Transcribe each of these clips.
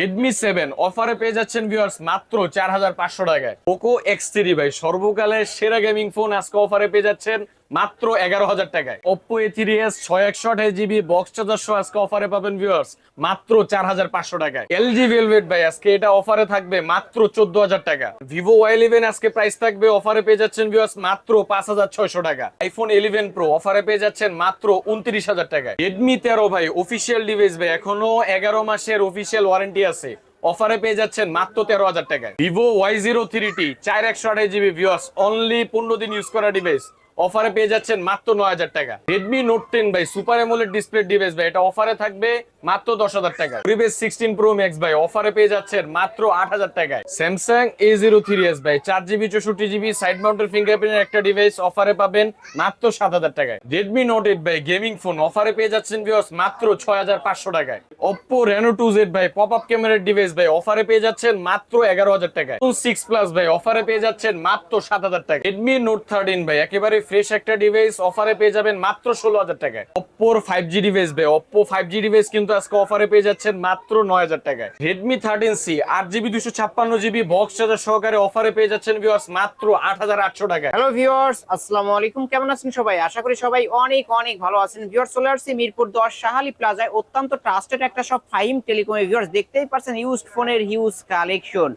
Redmi seven অফারে পেয়ে যাচ্ছেন ভিউয়ার্স মাত্র চার হাজার পাঁচশো টাকায়। পোকো এক্স ভাই, সর্বকালের সেরা গেমিং ফোন আজকে অফারে পেয়ে যাচ্ছেন মাত্র এগারো হাজার টাকায়। ওপ্পো এ থ্রি এস ছয় একশো আঠাশ জিবি বক্স চার্জার আজকে অফারে পাবেন ভিউয়ার্স মাত্র চার হাজার পাঁচশো টাকায়। এলজি ভেলভেট ভাই, আজকে এটা অফারে থাকবে মাত্র চোদ্দ হাজার টাকা। ভিভো ওয়াই ইলেভেন আজকে প্রাইস থাকবে অফারে পেয়ে যাচ্ছেন ভিউয়ার্স মাত্র পাঁচ হাজার ছয়শো টাকা। আইফোন ইলেভেন প্রো অফারে পেয়ে যাচ্ছেন, মাত্র উনত্রিশ হাজার টাকায়। রেডমি তেরো ভাই অফিসিয়াল ডিভাইস ভাই, এখনও এগারো মাসের অফিসিয়াল ওয়ারেন্টি আছে। অফারে পেয়ে যাচ্ছেন, মাত্র তেরো হাজার টাকায়। Vivo Y zero three T চার একশো আঠাশ জিবি ভিউয়ার্স অনলি পনেরো দিন ইউজ করা ডিভাইস অফারে পেয়ে যাচ্ছেন মাত্র নয় হাজার টাকা। রেডমি নোট টেন ভাই সুপার এমোলেড ডিসপ্লে ডিভাইস ভাই, এটা অফারে থাকবে মাত্র দশ হাজার টাকা প্রিভিয়াস সিক্সটিন প্রো ম্যাক্স ভাই অফারে পেয়ে যাচ্ছেন মাত্র আট হাজার টাকায়। Samsung A zero three S ভাই, চার জিবি চৌষট্টি জিবি সাইড মাউন্টের ফিঙ্গারপ্রিন্টের একটা ডিভাইস অফারে পাবেন মাত্র সাত হাজার টাকায়। রেডমি নোট এইট ভাই গেমিং ফোন অফারে পেয়ে যাচ্ছেন ভিউয়ার্স মাত্র ছয় হাজার পাঁচশো টাকায়। ওপ্পো রেনো টু জেড ভাই পপ আপ ক্যামেরার ডিভাইস ভাই অফারে পেয়ে যাচ্ছেন মাত্র এগারো হাজার টাকায়। সিক্স প্লাস ভাই অফারে পেয়ে যাচ্ছেন মাত্র সাত হাজার টাকা রেডমি নোট থার্টিন ভাই, একেবারে ফ্রেশ একটা ডিভাইস অফারে পেয়ে যাবেন মাত্র ষোলো হাজার টাকায়। ওপ্পোর ফাইভ জি ডিভাইস ভাই ওপ্পো ফাইভ জি ডিভাইস কিন্তু আজকে অফারে পেয়ে যাচ্ছেন মাত্র নয় হাজার টাকায়। রেডমি থার্টিন সি আট জিবি দুশো ছাপ্পান্ন জিবি বক্স চার্জার সহকারে অফারে পেয়ে যাচ্ছেন ভিওয়ার্স মাত্র আট হাজার আটশো টাকা হ্যালো ভিওর্স আসসালামু আলাইকুম। কেমন আছেন সবাই? আশা করি সবাই অনেক অনেক ভালো আছেন। ভিউয়ার্স চলে আসছি মিরপুর দশ শাহালি প্লাজায়। অত্যন্ত ট্রাস্টেড একটা সব ফাইম টেলিকম ভিউয়ার্স দেখতেই পারছেন ইউজ ফোনের হিউজ কালেকশন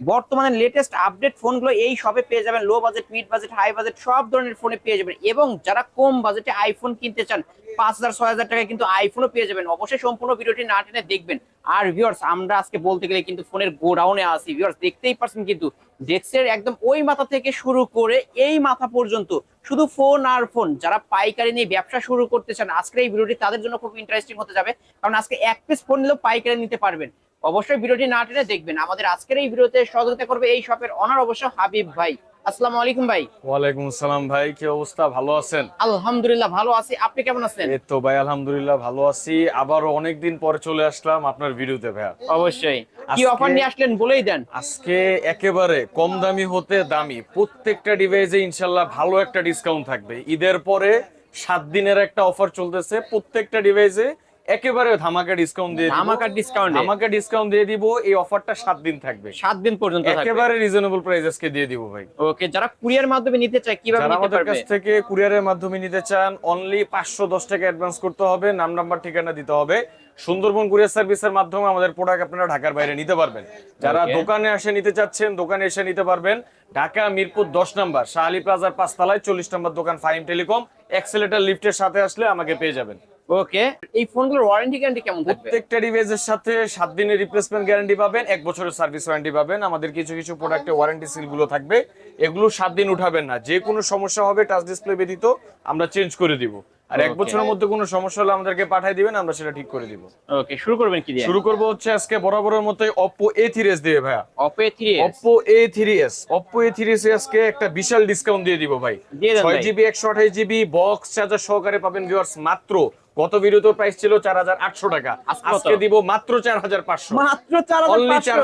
বর্তমানে লেটেস্ট আপডেট ফোনগুলো এই সবে পেয়ে যাবেন low budget mid budget high budget সব ধরনের ফোনে পেয়ে যাবেন। এবং যারা কম বাজেটে আইফোন কিনতে চান, পাঁচ হাজার, ছয় হাজার টাকায় কিন্তু আইফোনও পেয়ে যাবেন। অবশ্যই সম্পূর্ণ ভিডিওটি না টেনে দেখবেন। আর ভিউয়ার্স আমরা আজকে বলতে গেলে কিন্তু ফোনের গোডাউনে আছি। ভিউয়ার্স দেখতেই পারছেন কিন্তু ডেস্কের একদম ওই মাথা থেকে শুরু করে এই মাথা পর্যন্ত শুধু ফোন আর ফোন যারা পাইকারি নিয়ে ব্যবসা শুরু করতে চান, আজকের এই ভিডিওটি তাদের জন্য খুব ইন্টারেস্টিং হতে যাবে। কারণ আজকে এক পিস ফোন নিলেও পাইকারি নিতে পারবেন। অবশ্যই ভিডিওটি না টেনে দেখবেন। আমাদের আজকের এই ভিডিওতে সহযোগিতা করবে এই শপের অনার অবশ্য হাবিব ভাই। আসসালামু আলাইকুম ভাই। ওয়ালাইকুম আসসালাম ভাই কি অবস্থা? ভালো আছেন? আলহামদুলিল্লাহ ভালো আছি। আপনি কেমন আছেন? এই তো ভাই আলহামদুলিল্লাহ ভালো আছি। আবারও অনেকদিন পরে চলে আসলাম আপনার ভিডিওতে ভাইয়া। অবশ্যই। কি অফার নিয়ে আসলেন বলেই দেন। আজকে একেবারে কম দামি হতে দামি। প্রত্যেকটা ডিভাইসে ভালো একটা ডিসকাউন্ট থাকবে। ঈদের পরে সাত দিনের একটা অফার চলতেছে। প্রত্যেকটা ডিভাইসে একেবারে ধামাকা ডিসকাউন্ট দিয়ে ধামাকা এ? ধামাকা ডিসকাউন্ট দিয়ে দিব এই অফারটা সাত দিন থাকবে। সাত দিন পর্যন্ত থাকবে। একেবারে রিজনেবল প্রাইস আজকে দিয়ে দিব ভাই। ওকে যারা কুরিয়ার মাধ্যমে নিতে চায় কীভাবে নিতে আমাদের পারবে? কাছ থেকে কুরিয়ারের মাধ্যমে নিতে চান অনলি পাঁচশো দশ টাকা অ্যাডভান্স করতে হবে নাম নাম্বার ঠিকানা দিতে হবে। সুন্দরবন কুরিয়ার সার্ভিসের মাধ্যমে আমাদের প্রোডাক্ট আপনারা ঢাকার বাইরে নিতে পারবেন। যারা দোকানে এসে নিতে চাচ্ছেন দোকানে এসে নিতে পারবেন। ঢাকা মিরপুর দশ নাম্বার শাহালি প্লাজার পাঁচতলায় চল্লিশ নম্বর দোকান ফাইম টেলিকম। এক্সেলেটার লিফটের সাথে আসলে আমাকে পেয়ে যাবেন। ওকে এই ফোনগুলোর ওয়ারেন্টি গ্যারান্টি কেমন থাকবে? প্রত্যেকটা ডিভাইসের সাথে দিনের রিপ্লেসমেন্ট গ্যারান্টি পাবেন এক বছরের সার্ভিস ওয়ারেন্টি পাবেন। আমাদের কিছু কিছু প্রোডাক্টে ওয়ারেন্টি সিলগুলো থাকবে। এগুলো দিন উঠাবেন না। যে কোনো সমস্যা হবে টাচ ডিসপ্লে ব্যতীত আমরা চেঞ্জ করে দিব। আর এক বছরের মধ্যে কোনো সমস্যা হলে আমাদেরকে পাঠিয়ে দিবেন আমরা সেটা ঠিক করে দিব। ওকে শুরু করবেন কি দিয়ে? শুরু করব হচ্ছে আজকে বরাবরের মতো Oppo A3s দিয়ে ভাইয়া। Oppo three Oppo A3s Oppo A3s এ আজকে একটা বিশাল ডিসকাউন্ট দিয়ে দিব ভাই। দিয়ে দেন ছয় ভাই। জিবি একশো আঠাশ জিবি বক্স চার্জার সহকারে পাবেন ভিউয়ার্স মাত্র গত ভিডিওতে প্রাইস ছিল চার হাজার আটশো টাকা। আজকে দিব মাত্র চার হাজার পাঁচশো। মাত্র চার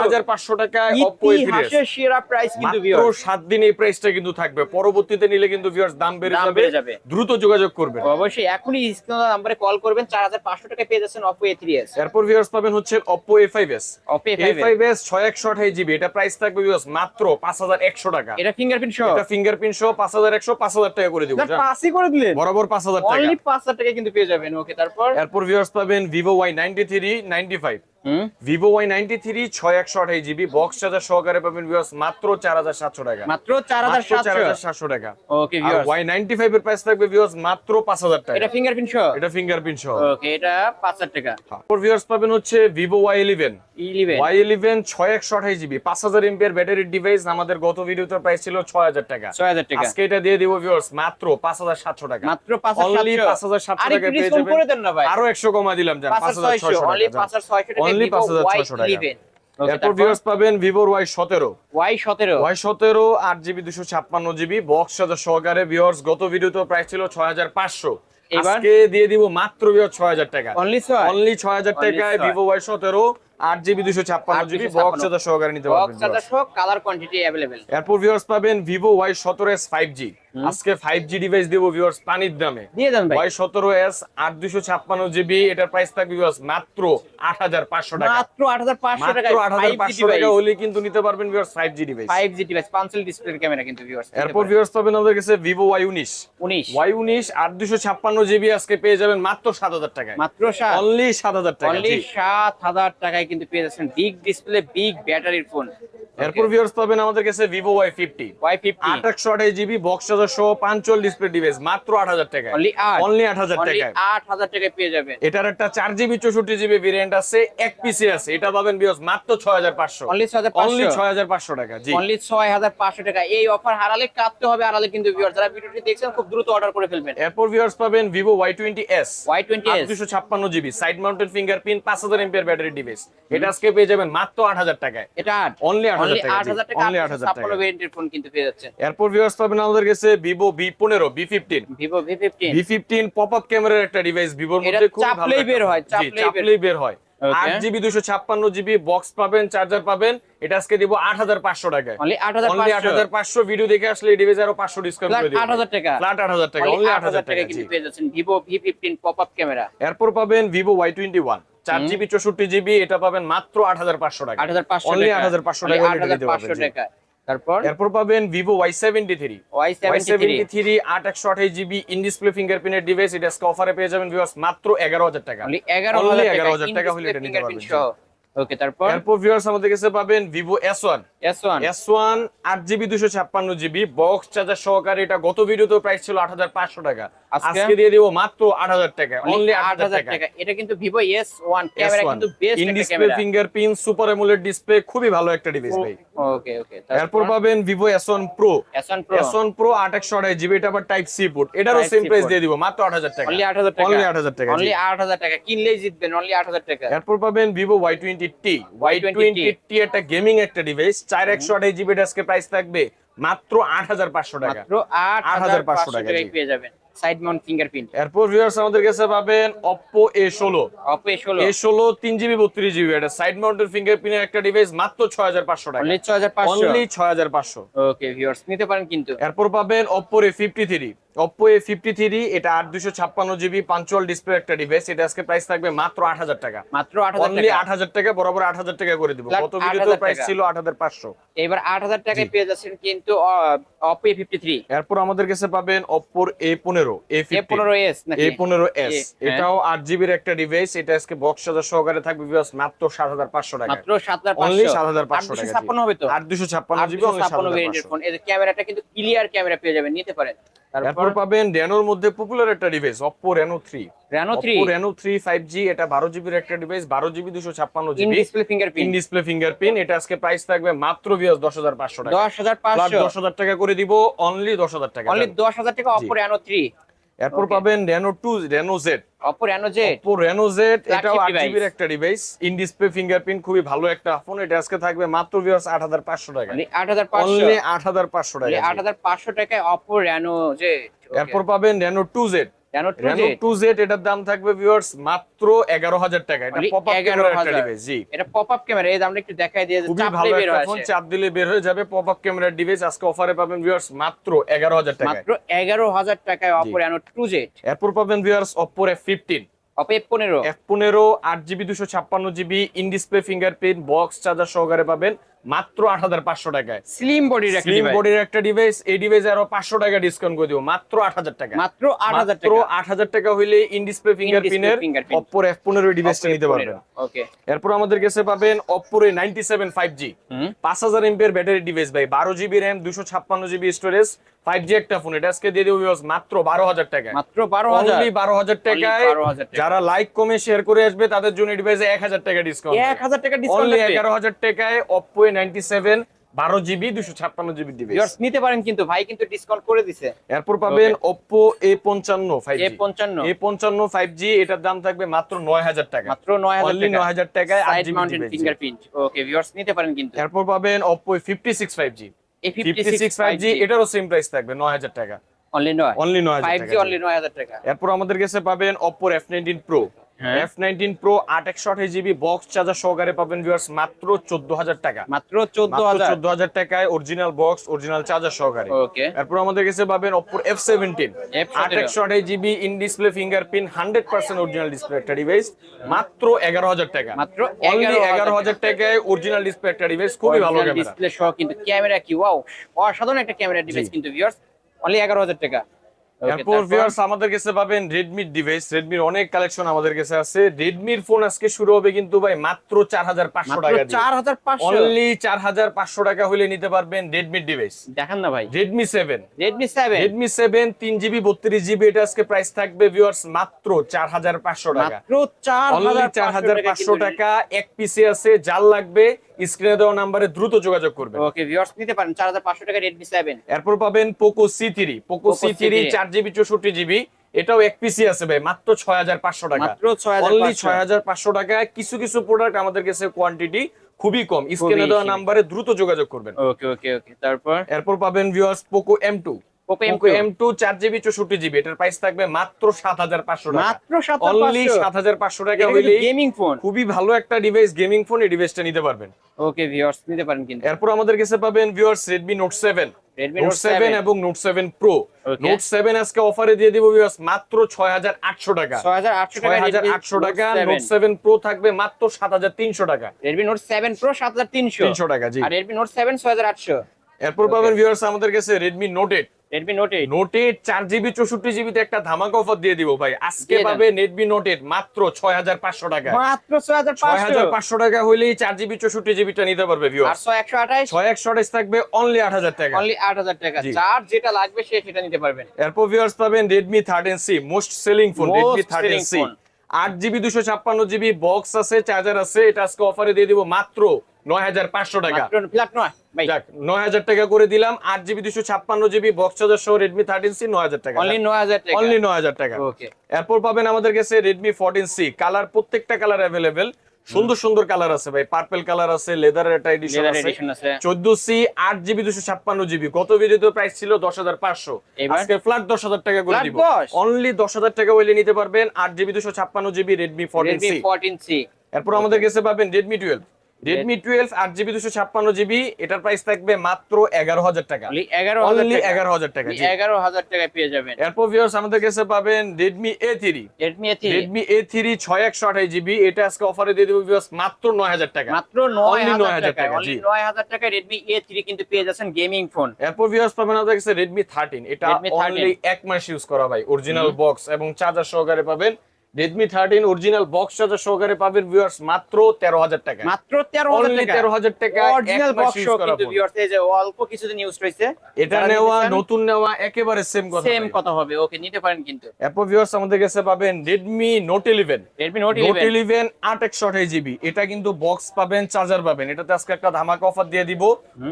হাজার পাঁচশো। টাকায় Oppo A3s ইতিহাসের সেরা প্রাইস কিন্তু সাত দিন এই প্রাইসটা কিন্তু থাকবে। পরবর্তীতে নিলে কিন্তু ভিউয়ার্স দাম বেড়ে যাবে। দ্রুত যোগাযোগ করবেন। অবশ্যই এখনই নাম্বারে কল করবেন। চার হাজার পাঁচশো টাকা পেয়ে যাচ্ছেন অপো এ থ্রি এস এরপর ভিউয়ার্স পাবেন হচ্ছে Oppo A5s Oppo A five A5s ছয় একশো আঠাশ জিবি এটা প্রাইস থাকবে ভিউয়ার্স মাত্র পাঁচ হাজার একশো টাকা। এটা ফিঙ্গারপ্রিন্ট সহ। এটা ফিঙ্গারপ্রিন্ট সহ পাঁচ হাজার একশো পাঁচ হাজার টাকা করে দিব। পাসই করে দিলেন। বরাবর পাঁচ হাজার টাকা। পাঁচ হাজার টাকা কিন্তু পেয়ে যাবেন ওকে তারপর? এরপর ভিউয়ার্স পাবেন Vivo Y93 95 Vivo Y ninety three ছয় একশো আঠাশ জিবি বক্স চার্জার সহকারে পাবেন ভিউয়ার্স মাত্র চার হাজার সাতশো টাকা। মাত্র চার হাজার চার হাজার সাতশো টাকা। ওকে ওয়াই নাইনটি ফাইভ এর প্রাইস থাকবে ভিউয়ার্স মাত্র পাঁচ হাজার টাকা। এটা ফিঙ্গারপ্রিন্ট সহ? এটা ফিঙ্গারপ্রিন্ট সহ। ওকে এটা পাঁচ হাজার টাকা। এরপর ভিউয়ার্স পাবেন হচ্ছে Vivo Y eleven Y eleven ছয় একশো আঠাশ জিবি পাঁচ হাজার এমপিয়ার ব্যাটারির ডিভাইস আমাদের গত ভিডিওতে প্রাইস ছিল ছয় হাজার টাকা। ছয় হাজার টাকা। আজকে এটা দিয়ে দিব ভিউয়ার্স মাত্র পাঁচ হাজার সাতশো টাকা। মাত্র পাঁচ হাজার সাতশো। টাকা পেয়ে যাবেন। আরও একশো কমা দিলাম পাঁচ হাজার ছয়শো টাকা অনলি পাঁচ হাজার ছয়শো টাকা। এরপর ভিউয়ার্স পাবেন ভিভোর ওয়াই সতেরো। ওয়াই সতেরো। ওয়াই সতেরো আট জিবি দুশো ছাপ্পান্ন জিবি বক্স সাথে সহকারে ভিউয়ার্স গত ভিডিওতে প্রাইস ছিল ছয় হাজার পাঁচশো। এবার? আজকে দিয়ে দিব মাত্র ছয় হাজার টাকা। অনলি ছয়? অনলি হাজার টাকায় ভিভো ওয়াই সতেরো আট জিবি দুশো ছাপ্পান্ন জিবি বক্স সাথে সহকারে নিতে পারবেন কালার কোয়ান্টিটি অ্যাভেলেবেল এরপর ভিউয়ার্স পাবেন ভিভো ওয়াই সতেরো এস ফাইভ জি আজকে ফাইভ জি ডিভাইস দেবো ভিউয়ার্স পানির দামে। দিয়ে দেন ভাই। ওয়াই সতেরো এস আট দুশো ছাপ্পান্ন জিবি এটার প্রাইস থাকবে ভিউয়ার্স মাত্র আট হাজার পাঁচশো টাকা। মাত্র আট হাজার পাঁচশো টাকা মাত্র আট হাজার পাঁচশো টাকা হলে কিন্তু নিতে পারবেন viewers five G device five G device পাঁচশো ডিসপ্লে ক্যামেরা কিন্তু ভিউয়ার্স এরপর ভিউয়ার্স পাবেন আমাদের কাছে ভিভো ওয়াই উনিশ। উনিশ। ওয়াই উনিশ আট দুশো ছাপ্পান্ন জিবি আজকে পেয়ে যাবেন মাত্র সাত হাজার টাকায়। মাত্র সাত। অনলি সাত হাজার টাকা অনলি জি। সাত হাজার টাকায় কিন্তু পেয়ে যাচ্ছেন বিগ ডিসপ্লে বিগ ব্যাটারির ফোন এরপর ভিউয়ার্স পাবেন আমাদের কাছে ফিফটি আট একশো আঠাশ জিবি বক্স চার্জার সহ পাঁচল ডিসপ্লে ডিভাইস মাত্র আট হাজার টাকা অনলি আট। অনলি আট হাজার অনলি টাকায়। আট হাজার টাকায় পেয়ে যাবেন। এটার একটা চার জিবি চৌষট্টি জিবি ভেরিয়েন্ট আছে এক পিসি আছে। এটা পাবেন বিয়স মাত্র ছয় হাজার পাঁচশো। অনলি ছয় হাজার অনলি পাঁচশো ছয় হাজার পাঁচশো টাকা জি। অনলি হাজার পাঁচশো টাকা। এই অফার হারালে কাটতে হবে হারালে কিন্তু ভিউয়ার যারা ভিডিওটি দেখছেন খুব দ্রুত অর্ডার করে ফেলবেন। এরপর ভিউয়ার্স পাবেন টোয়েন্টি এস দুশো ছাপ্পান্ন জিবি সাইড মাউন্টেড ফিঙ্গারপ্রিন্ট পাঁচ হাজার এমপিয়ার ব্যাটারি ডিভাইস এটা আজকে পেয়ে যাবেন মাত্র আট হাজার টাকায়। এটা Only 8,000 টাকা, টাকা 8,000 ফোন কিন্তু পেয়ে যাচ্ছেন। এরপর ভিউয়ার্স পাবেন আমাদের কাছে ক্যামেরার একটা ডিভাইস মধ্যে খুব ভালো চাপলেই বের হয়, চাপলেই বের- হয়। ছাপ্পান্ন জিবি বক্স পাবেন চার্জার পাবেন। এটা আজকে দিব আট হাজার পাঁচশো টাকায়। অনলি আট হাজার অনলি আট পাঁচশো হাজার পাঁচশো। ভিডিও দেখে আসলে এই ডিভাইস আরও পাঁচশো ডিসকাউন্ট করে দিব আট হাজার টাকা। ফ্ল্যাট আট হাজার টাকা অনলি আট হাজার টাকা কিন্তু পেয়ে যাচ্ছেন ক্যামেরা এরপর পাবেন ভিভো ওয়াই টোয়েন্টি ওয়ান চার জিবি চৌষট্টি জিবি এটা পাবেন মাত্র আট হাজার পাঁচশো টাকা। আট হাজার পাঁচশো টাকা। আট হাজার পাঁচশো টাকা পাঁচশো তারপর? এরপর পাবেন Vivo Y seventy three Y seventy three আট একশো আঠাশ জিবি ইন ডিসপ্লে ফিঙ্গারপ্রিন্টের ডিভাইস এটা অফারে পেয়ে যাবেন ভিউয়ার্স মাত্র এগারো হাজার টাকা। এগারো হাজার টাকা হলে এটা নিতে পারবেন, ওকে তারপর? এরপর ভিউয়ার্স আমাদের কাছে পাবেন ওয়ান আট জিবি দুশো ছাপ্পান্ন জিবি বক্স চার্জার সহকারে এটা গত ভিডিওতে প্রাইস ছিল আট হাজার পাঁচশো টাকা। আজকে? দিয়ে দিব মাত্র আট হাজার টাকা অনলি আট হাজার টাকা। টাকা। এটা কিন্তু এস ওয়ান ক্যামেরা কিন্তু বেস্ট একটা display camera fingerprint super AMOLED display খুবই ভালো একটা ডিভাইস ভাই। ওকে ওকে এরপর পাবেন এস ওয়ান প্রো এস আট একশো আঠাশ জিবি এটা আবার টাইপ সি পোর্ট এটারও সেম প্রাইস দিয়ে দিব মাত্র আট হাজার টাকা। অনলি আট হাজার টাকা। অনলি আট হাজার টাকা। অনলি আট হাজার টাকা। কিনলেই জিতবেন অনলি আট হাজার টাকা। এরপর পাবেন Y twenty T Y Y20T twenty T একটা গেমিং একটা ডিভাইস চার একশো আঠাশ জিবি আজকে প্রাইস থাকবে মাত্র আট হাজার পাঁচশো টাকা। মাত্র আট হাজার পাঁচশো টাকা, পেয়ে যাবেন। সাইড মাউন্ট ফিঙ্গারপ্রিন্ট এরপর ভিউয়ার্স আমাদের কাছে পাবেন এ ষোলো। এ তিন জিবি বত্রিশ জিবি এটা সাইড মাউন্টের ফিঙ্গারপ্রিন্টের একটা ডিভাইস মাত্র ছয় হাজার পাঁচশো টাকা। অনলি ছয় হাজার পাঁচশো। অনলি ছয় হাজার পাঁচশো। ওকে ভিউয়ার্স নিতে পারেন কিন্তু। এরপর পাবেন fifty three Oppo A fifty three এটা আট দুশো ছাপ্পান্ন জিবি পাঞ্চুয়াল ডিসপ্লে একটা ডিভাইস এটা আজকে প্রাইস থাকবে মাত্র আট হাজার টাকা। মাত্র আট হাজার অনলি টাকা আট হাজার টাকা বরাবর আট হাজার টাকা করে দিব। গত ভিডিওতে প্রাইস ছিল আট হাজার পাঁচশো। এবার আট হাজার টাকায় পেয়ে যাচ্ছেন কিন্তু অপো এ ফিফটি থ্রি এরপর আমাদের কাছে পাবেন অপোর এ পনেরো এ পনেরো এস এ পনেরো এস হ্যাঁ। এটাও আট জিবির একটা ডিভাইস এটা আজকে বক্স হাজার সহকারে থাকবে viewers মাত্র সাত হাজার পাঁচশো টাকা। মাত্র সাত হাজার অনলি সাত হাজার পাঁচশো টাকা ছাপ্পান্ন হবে তো? আট দুশো ছাপ্পান্ন জিবি ছাপ্পান্ন ক্যামেরাটা কিন্তু ক্লিয়ার ক্যামেরা পেয়ে যাবেন নিতে পারেন। তারপর? পাবেন রেনোর মধ্যে পপুলার একটা device Oppo Reno three Reno three Oppo Reno three five G এটা বারো জিবির একটা ডিভাইস বারো জিবি দুশো ছাপ্পান্ন in GB display in fingerprint display fingerprint এটা আজকে প্রাইস থাকবে মাত্র ভিউয়ার্স দশ হাজার পাঁচশো টাকা। দশ হাজার প্লাস পাঁচশো দশ হাজার টাকা করে দিব অনলি দশ হাজার টাকা অনলি দশ হাজার টাকা অপো রেনো থ্রি এরপর. পাবেন Reno two Reno Z Oppo Reno Z Oppo Reno Z এটাও আট. জিবির একটা ডিভাইস ইন ডিসপ্লে ফিঙ্গারপ্রিন্ট খুবই ভালো একটা ফোন এটা আজকে থাকবে মাত্র ভিউয়ার্স আট হাজার পাঁচশো টাকা। অনলি আট হাজার পাঁচশো। আট হাজার পাঁচশো টাকা আট হাজার পাঁচশো টাকায় অপো রেনো জেড এরপর পাবেন রেনো টু জেড এটার দাম থাকবে ভিউয়ার্স মাত্র এগারো হাজার টাকা। এটা পপ আপ 11,000 ডিভাইস জি। এটা পপ আপ ক্যামেরা এই দামটা একটু দেখাই দিয়ে যে খুবই চাপলেই ভালো বের একটা ফোন চাপ দিলে বের হয়ে যাবে পপ আপ ক্যামেরার ডিভাইস আজকে অফারে পাবেন ভিউয়ার্স মাত্র টাকা টাকায়। এরপর পাবেন viewers in display fingerprint box charger সহকারে পাবেন। মাত্র আট হাজার পাঁচশো টাকায়। স্লিম বডির স্লিম বডির একটা ডিভাইস এই ডিভাইস আরও পাঁচশো টাকা ডিসকাউন্ট করে দিব মাত্র আট হাজার টাকা মাত্র আট হাজার মাত্র আট হাজার টাকা হইলে ইন ডিসপ্লে ফিঙ্গারপ্রিন্টের। অপ্পোর এফ পনেরো ডিভাইসটা নিতে পারবেন। ওকে এরপর আমাদের কাছে পাবেন অপ্পোর নাইনটি সেভেন ফাইভ জি পাঁচ হাজার এম্পের ব্যাটারি ডিভাইস ভাই বারো জিবি র্যাম দুশো ছাপ্পান্ন জিবি স্টোরেজ ফাইভ একটা ফোন এটা আজকে দিয়ে দেবো মাত্র বারো হাজার টাকায়। মাত্র বারো হাজার। অনলি বারো হাজার টাকায়। যারা লাইক কমে শেয়ার করে আসবে তাদের জন্য ডিভাইসে টাকা ডিসকাউন্ট টাকা ডিসকাউন্ট অনলি টাকায় অপ্পো বারো জিবি দুশো ছাপ্পান্ন জিবি ডিভাইস নিতে পারেন কিন্তু ভাই কিন্তু ডিসকাউন্ট করে দিছে। এরপর পাবেন ওপ্পো এ পঞ্চান্ন এ পঞ্চান্ন। এ পঞ্চান্ন ফাইভ জি এটার দাম থাকবে মাত্র নয় হাজার টাকা। মাত্র নয় হাজার নয় হাজার টাকায় ফিঙ্গারপ্রিন্ট ওকে ভিউয়ার্স নিতে পারেন কিন্তু। এরপর পাবেন Oppo fifty six five G এটারও সেম প্রাইস থাকবে নয় হাজার টাকা। অনলি নয় অনলি নয় ফাইভ হাজার অনলি নয় হাজার টাকা। এরপর আমাদের কাছে পাবেন নাইনটিন প্রো হ্যাঁ এফ নাইনটিন প্রো আট একশো আঠাশ জিবি বক্স চার্জার সহকারে পাবেন ভিউয়ার্স মাত্র চোদ্দ হাজার টাকা। মাত্র চোদ্দ হাজার। চোদ্দ হাজার টাকায় অরিজিনাল বক্স অরিজিনাল চার্জার সহকারে। ওকে এরপর আমাদের কাছে পাবেন অপর এফ সেভেন্টিন আট একশো আঠাশ GB in display fingerprint hundred percent original display একটা ডিভাইস মাত্র এগারো হাজার টাকা। মাত্র এগারো হাজার টাকায় অরিজিনাল ডিসপ্লে একটা ডিভাইস খুবই ভালো ডিসপ্লে সহ কিন্তু ক্যামেরা কি? ওয়াও অসাধারণ একটা ক্যামেরা ডিভাইস কিন্তু ভিউয়ার্স অনলি এগারো হাজার টাকা। এরপর ভিউয়ার্স আমাদের কাছে পাবেন রেডমির ডিভাইস রেডমির অনেক কালেকশন আমাদের কাছে আছে। রেডমির ফোন আজকে শুরু হবে কিন্তু ভাই মাত্র চার হাজার পাঁচশো মাত্র টাকা দিয়ে। চার হাজার পাঁচশো? অনলি চার হাজার পাঁচশো টাকা হলে নিতে পারবেন রেডমির ডিভাইস দেখান না ভাই। রেডমি সেভেন রেডমি সেভেন তিন জিবি বত্রিশ জিবি এটা আজকে প্রাইস থাকবে ভিউয়ার্স মাত্র চার হাজার পাঁচশো টাকা। মাত্র চার অনলি চার হাজার পাঁচশো টাকা এক পিসে আছে যার লাগবে স্ক্রিনে দেওয়া নাম্বারে দ্রুত যোগাযোগ করবেন। ওকে ভিউয়ার্স নিতে পারেন চার হাজার পাঁচশো টাকা রেডমি সেভেন এরপর পাবেন Poco C three Poco Poco C three C3 চার জিবি চৌষট্টি জিবি। এটাও এক পিসি আছে ভাই মাত্র ছয় হাজার পাঁচশো টাকা। মাত্র ছয় হাজার অনলি ছয় হাজার পাঁচশো টাকা কিছু কিছু প্রোডাক্ট আমাদের কাছে কোয়ান্টিটি খুবই কম। স্ক্রিনে দেওয়া। নাম্বারে দ্রুত যোগাযোগ করবেন। ওকে ওকে ওকে তারপর? এরপর পাবেন viewers Poco M two Poco M Poco M two চার জিবি চৌষট্টি জিবি এটার প্রাইস থাকবে মাত্র সাত হাজার পাঁচশো মাত্র অনলি সাত হাজার পাঁচশো টাকা হইলেই গেমিং ফোন খুবই ভালো একটা ডিভাইস গেমিং ফোন এই ডিভাইসটা নিতে পারবেন। ওকে ভিউয়ার্স নিতে পারেন কিন্তু। এরপর আমাদের কাছে পাবেন viewers Redmi Note seven Note seven এবং Note seven pro Note seven আজকে অফারে দিয়ে দিব ভিউয়ার্স মাত্র ছয় হাজার আটশো টাকা। ছয় হাজার আটশো টাকা ছয় হাজার আটশো টাকা নোট সেভেন প্রো থাকবে মাত্র সাত হাজার তিনশো টাকা। রেডমি নোট সেভেন প্রো সাত হাজার তিনশো। তিনশো টাকা জি। আর রেডমি নোট সেভেন ছয় হাজার আটশো। এরপর পাবেন ভিউয়ার্স আমাদের কাছে Redmi Note eight Note eight Note eight চার জিবি চৌষট্টি জিবিতে একটা ধামাকা অফার দিয়ে দিব ভাই। আজকে। পাবে রেডমি নোট এইট মাত্র ছয় হাজার পাঁচশো টাকা মাত্র ছয় হাজার ছয় হাজার পাঁচশো পাঁচশো টাকা হইলেই চার জিবি চৌষট্টি জিবিটা নিতে পারবে থাকবে অনলি আট হাজার টাকা। অনলি আট হাজার টাকা। জি। যার যেটা লাগবে সে সেটা নিতে পারবেন। এরপর ভিউয়ার্স পাবেন thirteen C most selling phone GB দুশো ছাপ্পান্ন জিবি বক্স আছে চার্জার আছে এটা আজকে অফারে দিয়ে দিব মাত্র নয় হাজার পাঁচশো টাকা। মাত্র ফ্ল্যাট নয়। যাক নয় হাজার টাকা করে দিলাম আট জিবি দুশো ছাপ্পান্ন জিবি বক্স চার্জার সহ টাকা। অনলি নয় হাজার টাকা। অনলি নয় হাজার টাকা। ওকে এরপর পাবেন আমাদের কাছে কালার প্রত্যেকটা কালার সুন্দর সুন্দর কালার আছে ভাই। পার্পল কালার আছে লেদারের একটা এডিশন আছে। এডিশন আছে। চোদ্দ সি আট জিবি দুশো ছাপ্পান্ন জিবি। গত ভিডিওতে প্রাইস ছিল দশ হাজার পাঁচশো। এবার? আজকে ফ্ল্যাট দশ হাজার টাকা করে দিব। অনলি দশ হাজার টাকা হইলে নিতে পারবেন জিবি দুশো ছাপ্পান্ন জিবি সি এরপর আমাদের কাছে পাবেন রেডমি টুয়েলভ রেডমি টুয়েলভ আট জিবি দুশো ছাপ্পান্ন জিবি এটার প্রাইস থাকবে মাত্র এগারো হাজার টাকা। এগারো টাকা। এগারো হাজার টাকা এগারো হাজার টাকায় পেয়ে যাবেন। এরপর ভিউয়ার্স আমাদের কাছে পাবেন Redmi A three Redmi A three Redmi A three ছয় একশো আঠাশ জিবি এটা আজকে অফারে দিয়ে দেবো মাত্র নয় হাজার টাকা। মাত্র নয় হাজার 9,000 টাকা টাকা, নয় হাজার টাকায় রেডমি এ থ্রি কিন্তু পেয়ে যাচ্ছেন গেমিং ফোন এরপর ভিউয়ার্স পাবেন আমাদের কাছে রেডমি থার্টিন এটা Redmi 13 অনলি এক মাস ইউজ করা ভাই অরিজিনাল বক্স এবং চার্জার সহকারে পাবেন Redmi thirteen original box charger সহকারে পাবেন ভিউয়ার্স মাত্র তেরো হাজার টাকা মাত্র তেরো হাজার টাকা তেরো হাজার টাকা অরিজিনাল বক্স কিন্তু ভিউয়ার্স এই যে অল্প কিছুদিন ইউজ রয়েছে এটা নেওয়া নতুন নেওয়া একেবারে সেম কথা সেম কথা হবে ওকে নিতে পারেন কিন্তু। এরপর ভিউয়ার্স আমাদের কাছে পাবেন Redmi note eleven Redmi note note eleven আট একশো আঠাশ জিবি এটা কিন্তু বক্স পাবেন চার্জার পাবেন। এটাতে আজকে একটা ধামাকা অফার দিয়ে দিব।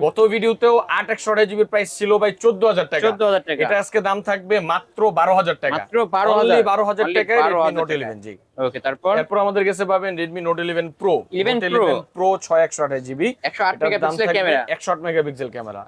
গত ভিডিওতেও আট একশো আঠাশ জিবির প্রাইস ছিল ভাই চোদ্দ হাজার টাকা। চোদ্দ হাজার টাকা। এটা আজকে দাম থাকবে মাত্র বারো হাজার টাকা। মাত্র বারো হাজার। বারো হাজার Only টাকায় 12,000 রেডমি নোট টাকা। ইলেভেন জি। ওকে তারপর? এরপর আমাদের কাছে পাবেন Redmi note eleven pro 11 Pro। Pro ছয় একশো আঠাশ জিবি একশো আট মেগাপিক্সেল ক্যামেরা। একশো আট megapixel camera.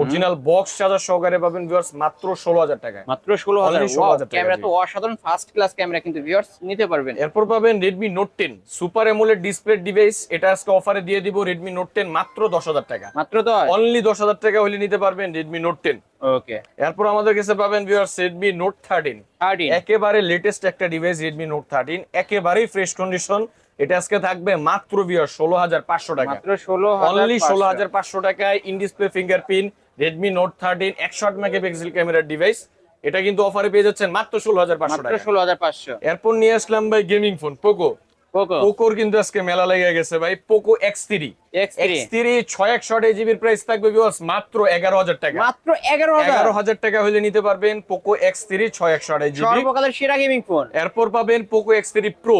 Original box charger সহকারে পাবেন ভিউয়ার্স মাত্র ষোলো হাজার টাকায়। মাত্র ষোলো হাজার 16,000 টাকা, ক্যামেরা তো অসাধারণ ফার্স্ট ক্লাস ক্যামেরা কিন্তু ভিউয়ার্স নিতে পারবেন। এরপর পাবেন Redmi note ten super AMOLED display device এটা আজকে অফারে দিয়ে দিব রেডমি নোট টেন মাত্র দশ হাজার টাকা। মাত্র দশ? অনলি দশ হাজার টাকা হলে নিতে পারবেন রেডমি নোট টেন ওকে এরপর আমাদের কাছে পাবেন viewers Redmi note thirteen thirteen একেবারে লেটেস্ট একটা ডিভাইস রেডমি নোট থার্টিন একেবারেই ফ্রেশ কন্ডিশন এটা আজকে থাকবে মাত্র ভিউয়ার ষোলো হাজার পাঁচশো টাকা। মাত্র ষোলো অনলি ষোলো হাজার পাঁচশো টাকায় in display fingerprint Redmi note thirteen একশো আট মেগাপিক্সেল ক্যামেরার ডিভাইস এটা কিন্তু অফারে পেয়ে যাচ্ছেন মাত্র ষোলো হাজার পাঁচশো টাকা। ষোলো হাজার পাঁচশো। এরপর নিয়ে আসলাম ভাই গেমিং ফোন পোকো পোকো পোকোর কিন্তু আজকে মেলা লেগে গেছে ভাই Poco X three X three X three ছয় একশো আট জিবির প্রাইস থাকবে মাত্র এগারো হাজার টাকা। মাত্র এগারো এগারো হাজার টাকা হলে নিতে পারবেন পোকো এক্স থ্রি ছয় একশো আট জিবি সেরা গেমিং ফোন এরপর পাবেন Poco X three pro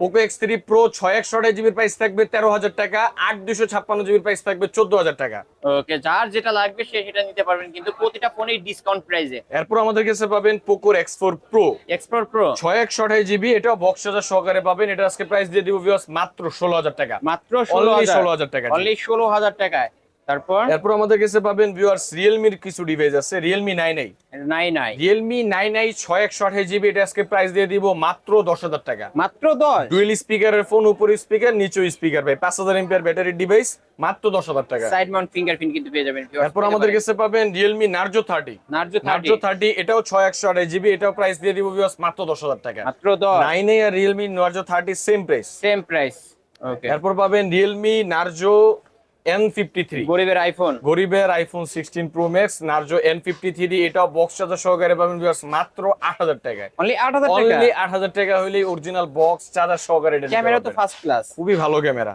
Poco X three pro ছয় একশো আট জিবির প্রাইস থাকবে তেরো হাজার টাকা আট দুশো ছাপ্পান্ন জিবির প্রাইস থাকবে চোদ্দ হাজার টাকা। ওকে যার যেটা লাগবে সে সেটা নিতে পারবেন কিন্তু প্রতিটা ফোনের ডিসকাউন্ট প্রাইসে এরপর আমাদের কাছে পাবেন পোকোর এক্স ফোর প্রো ছয় একশো আঠাশ জিবি এটা বক্স সহকারে পাবেন এটা আজকে প্রাইস দিয়ে দিব মাত্র ষোলো হাজার টাকা। মাত্র ষোলো হাজার হাজার টাকা অনলি ষোলো হাজার টাকায়। তারপর? এরপর আমাদের কাছে পাবেন ভিউয়ার্স রিয়েলমির কিছু ডিভাইস আছে রিয়েলমি নাইন আই নাই নাই রিয়েলমি নাইন আই ছয় একশো আঠাশ জিবি এটা আজকে প্রাইস দিয়ে দিব মাত্র দশ হাজার টাকা। মাত্র দশ? ডুয়েল স্পিকারের ফোন উপরে স্পিকার নিচে স্পিকার ভাই। পাঁচ হাজার এমপিআর ব্যাটারি ডিভাইস মাত্র দশ হাজার টাকা। সাইড মাউন্ট ফিঙ্গারপ্রিন্ট কিন্তু পেয়ে যাবেন এরপর আমাদের কাছে পাবেন Realme Narzo thirty Narzo Narzo thirty এটাও ছয় একশো আঠাশ জিবি এটাও প্রাইস দিয়ে দিব ভিউয়ার্স মাত্র দশ হাজার টাকা। মাত্র দশ। Nine A R Realme Narzo thirty same price same price এরপর পাবেন Realme Narzo N fifty three গরিবের আইফোন গরিবের iPhone sixteen pro max Narzo N fifty three এটাও বক্স চার্জার সহকারে পাবেন মাত্র আট হাজার টাকায়। অনলি আট হাজার অনলি আট হাজার টাকা হলে অরিজিনাল বক্স চার্জার সহকারে এটা ক্যামেরা তো ফার্স্ট ক্লাস খুবই ভালো ক্যামেরা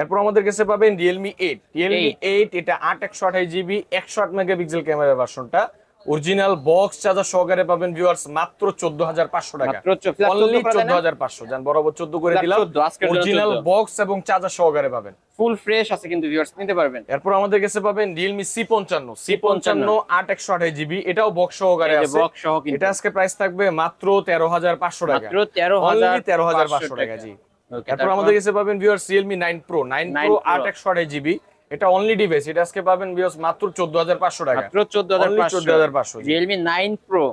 এরপর আমাদের কাছে পাবেন রিয়েলমি এইট রিয়েলমি এইট এটা আট একশো আঠাশ জিবি একশো আট মেগাপিক্সেল ক্যামেরা ভার্সনটা অরিজিনাল বক্স চার্জার সহকারে পাবেন ভিউয়ার্স মাত্র চোদ্দ হাজার পাঁচশো টাকা। মাত্র চো- flat অনলি 14 করা বরাবর দিলাম। 14, আজকের জন্য অরিজিনাল বক্স এবং চার্জার সহকারে পাবেন। ফুল ফ্রেশ আছে কিন্তু ভিউয়ার্স নিতে পারবেন। এরপর আমাদের কাছে পাবেন পঞ্চান্ন। আট একশো আঠাশ জিবি। এটাও বক্স সহকারে আছে। বক্স সহ কিন্তু। এটা আজকে প্রাইস থাকবে মাত্র তেরো হাজার পাঁচশো টাকা। মাত্র তেরো হাজার অনলি তেরো হাজার পাঁচশো টাকা জি। এরপর আমাদের কাছে পাবেন ভিউয়ার্স নাইন 9 প্রো Pro। আট একশো আঠাশ জিবি। এটা অনলি ডিভাইস এটা আজকে পাবেন ভিউয়ার্স মাত্র চোদ্দ হাজার পাঁচশো টাকা। মাত্র চোদ্দ হাজার Only 14,500 জি। রিয়েলমি নাইন প্রো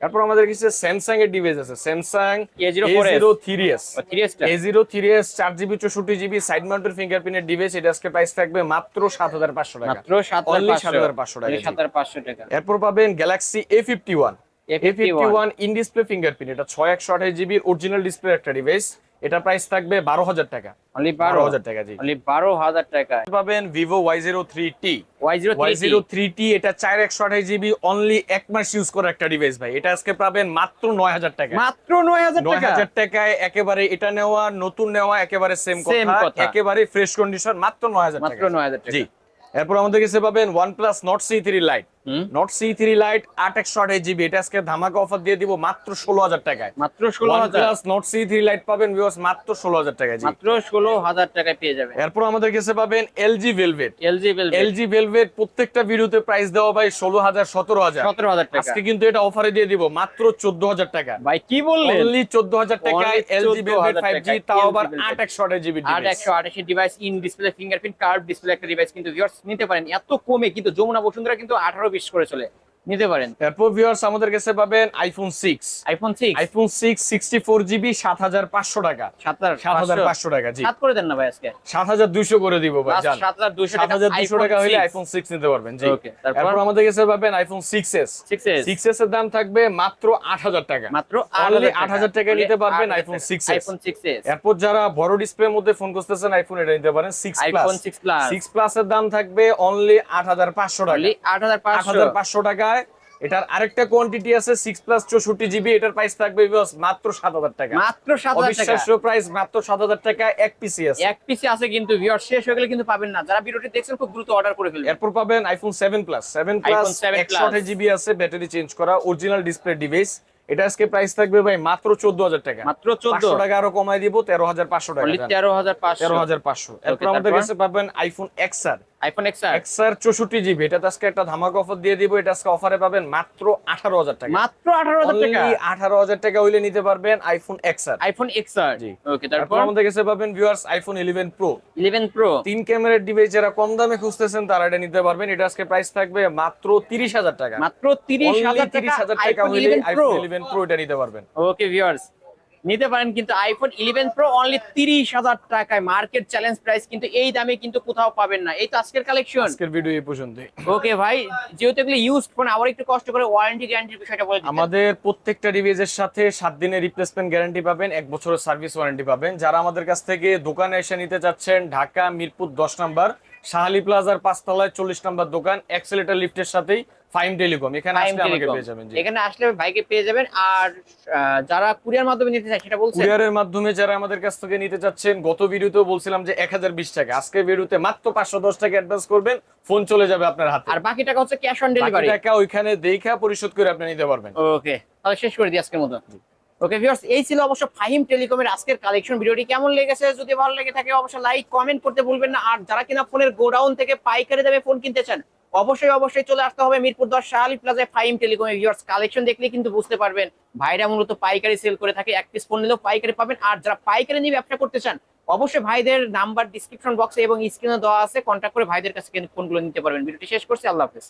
এরপর আমাদের কাছে স্যামসাং এর ডিভাইস আছে। Samsung A A04s zero three S three এসটা A zero three S চার জিবি চৌষট্টি জিবি সাইড মাউন্টের ফিঙ্গারপ্রিন্টের ডিভাইস এটা আজকে প্রাইস থাকবে মাত্র সাত হাজার পাঁচশো টাকা। মাত্র সাত Only হাজার 7,500 টাকা, জি। সাত হাজার পাঁচশো টাকা। এরপর পাবেন Galaxy A fifty one A A51 one in display fingerprint এটা ছয় একশো আঠাশ জিবির অরিজিনাল ডিসপ্লে একটা ডিভাইস এটা প্রাইস থাকবে বারো হাজার টাকা। অনলি বারো? হাজার টাকা জি। অনলি বারো হাজার টাকা। পাবেন Vivo Y zero three T Y zero Y zero three T এটা চার একশো আঠাশ জিবি অনলি এক মাস ইউজ করা একটা ডিভাইস ভাই। এটা আজকে পাবেন মাত্র নয় হাজার টাকা। মাত্র নয় হাজার নয় হাজার টাকায় একেবারে এটা নেওয়া নতুন নেওয়া একেবারে সেম কথা। একেবারে ফ্রেশ কন্ডিশন মাত্র নয় হাজার মাত্র নয় হাজার টাকা। জি। এরপর আমাদের কাছে পাবেন one plus Nord C three lite. Nord C three lite আট একশো আঠাশ জিবি এটা আজকে ধামাকা অফার দিয়ে দিব মাত্র ষোলো হাজার টাকায়। মাত্র ষোলো হাজার। নট সি থ্রি লাইট পাবেন মাত্র ষোলো হাজার টাকায় মাত্র ষোলো হাজার টাকায় পেয়ে এরপর আমাদের কাছে পাবেন LG Velvet LG Velvet LG Velvet প্রত্যেকটা ভিডিওতে প্রাইস দেওয়া ভাই ষোলো হাজার সতেরো হাজার। সতেরো হাজার টাকা। আজকে কিন্তু এটা অফারে দিয়ে দিব মাত্র চোদ্দ হাজার টাকা। ভাই কি বললেন? অনলি চোদ্দ হাজার টাকায় এলজি ভেলভেট ফাইভ জি তাও আবার আট একশো আঠাশ জিবি আট একশো device in display fingerprint curve display একটা ডিভাইস কিন্তু নিতে পারেন। এত কমে কিন্তু যমুনা বসুন্ধরা কিন্তু আঠারো বিশ করে চলে। নিতে পারেন। এরপর ভিউয়ার্স আমাদের কাছে পাবেন iPhone six iPhone six iPhone six sixty four GB সাত হাজার পাঁচশো টাকা। সাত হাজার সাত হাজার পাঁচশো টাকা জি। সাত করে দেন না ভাই আজকে? সাত হাজার দুইশো করে দিব ভাই জান। সাত হাজার দুশো সাত হাজার দুইশো টাকা হলে আইফোন সিক্স নিতে পারবেন জি। Okay, তারপর? আমাদের কাছে পাবেন iPhone six S six six S এর দাম থাকবে মাত্র আট হাজার টাকা। মাত্র Only 8,000 টাকায় নিতে পারবেন iPhone 6s iPhone six S এরপর যারা বড় ডিসপ্লের মধ্যে ফোন করতেছেন আইফোন এটা নিতে পারেন six plus iPhone six plus six plus এর দাম থাকবে অনলি আট হাজার পাঁচশো টাকা। অনলি আট হাজার এটার আরেকটা কোয়ান্টিটি আছে সিক্স প্লাস চৌষট্টি জিবি এটার প্রাইস থাকবে মাত্র সাত হাজার টাকা। মাত্র সাত অবিশ্বাস্য প্রাইস মাত্র সাত হাজার টাকা এক পিসি আছে। এক পিসে আছে কিন্তু ভিউয়ার শেষ হয়ে গেলে কিন্তু পাবেন না। যারা ভিডিওটি দেখছেন খুব দ্রুত অর্ডার করে ফেলবেন এরপর পাবেন iPhone seven plus seven plus iPhone 7 একশো জিবি আছে ব্যাটারি চেঞ্জ করা অরিজিনাল ডিসপ্লে ডিভাইস এটা আজকে প্রাইস থাকবে ভাই মাত্র চোদ্দ হাজার টাকা। মাত্র চোদ্দ। টাকা আরও কমাই দিব তেরো হাজার পাঁচশো টাকা। তেরো হাজার পাঁচশো। তেরো হাজার পাঁচশো। এরপর আমাদের কাছে পাবেন আইফোন এক্স আর এক্সআর চৌষট্টি জিবি এটা আজকে একটা ধামাকা অফার দিয়ে দিব। এটা আজকে অফারে পাবেন মাত্র আঠারো হাজার টাকা। মাত্র আঠারো হাজার টাকা? আঠারো হাজার টাকা হইলে নিতে পারবেন iPhone XR iPhone X R জি। ওকে তারপর আমাদের কাছে পাবেন viewers iPhone eleven pro eleven pro তিন ক্যামেরার ডিভাইস যারা কম দামে খুঁজতেছেন তারা এটা নিতে পারবেন। এটা আজকে প্রাইস থাকবে মাত্র তিরিশ হাজার টাকা। মাত্র তিরিশ হাজার তিরিশ টাকা হাজার টাকা আইফোন হইলে আইফোন ইলেভেন প্রো এটা নিতে পারবেন। ওকে ভিউয়ার্স নিতে পারেন কিন্তু আইফোন ইলেভেন প্রো অনলি তিরিশ হাজার টাকায়। মার্কেট চ্যালেঞ্জ প্রাইস কিন্তু এই দামে কিন্তু কোথাও পাবেন না। এই তো আজকের কালেকশন আজকের ভিডিও এই পর্যন্তই। ওকে ভাই যেহেতু এগুলো ইউজড ফোন আবার একটু কষ্ট করে ওয়ারেন্টি গ্যারান্টির বিষয়টা বলে আমাদের প্রত্যেকটা ডিভাইসের সাথে সাত দিনের রিপ্লেসমেন্ট গ্যারান্টি পাবেন এক বছরের সার্ভিস ওয়ারেন্টি পাবেন। যারা আমাদের কাছ থেকে দোকানে এসে নিতে চাচ্ছেন ঢাকা মিরপুর দশ নাম্বার শাহালি প্লাজার পাঁচতলায় চল্লিশ নাম্বার দোকান এক্সেলেটার লিফটের সাথেই ফাইম টেলিকম এখানে আসলে আমাকে পেয়ে যাবেন এখানে আসলে ভাইকে পেয়ে যাবেন আর যারা কুরিয়ার মাধ্যমে নিতে চায় সেটা বলছেন? কুরিয়ারের মাধ্যমে যারা আমাদের কাছ থেকে নিতে চাচ্ছেন গত ভিডিওতেও বলছিলাম যে এক হাজার বিশ টাকা। আজকে ভিডিওতে মাত্র পাঁচশো দশ টাকা অ্যাডভান্স করবেন ফোন চলে যাবে আপনার হাতে। আর বাকি টাকা হচ্ছে ক্যাশ অন ডেলিভারি টাকা ওইখানে পরিশোধ করে আপনি নিতে পারবেন। ওকে তাহলে শেষ করে দিই আজকের মতো। ওকে ভিউয়ার্স এই ছিল অবশ্য ফাহিম টেলিকমের আজকের কালেকশন ভিডিওটি কেমন লেগেছে? যদি ভালো লেগে থাকে অবশ্যই লাইক কমেন্ট করতে ভুলবেন না। আর যারা কিনা ফোনের গোডাউন থেকে পাইকারি দামে ফোন কিনতে চান অবশ্যই অবশ্যই চলে আসতে হবে মিরপুর দশ শাহালি প্লাজায় ফাইম টেলিকম ভিউয়ার্স কালেকশন দেখলে কিন্তু বুঝতে পারবেন। ভাইরা মূলত পাইকারি সেল করে থাকে, এক পিস ফোন নিলেও পাইকারি পাবেন। আর যারা পাইকারি নিয়ে ব্যবসা করতে চান, অবশ্যই ভাইদের নাম্বার ডিসক্রিপশন বক্সে এবং স্ক্রিনে দেওয়া আছে। কন্ট্যাক্ট করে ভাইদের কাছে ফোনগুলো নিতে পারবেন। ভিডিওটি শেষ করছি, আল্লাহ হাফেজ।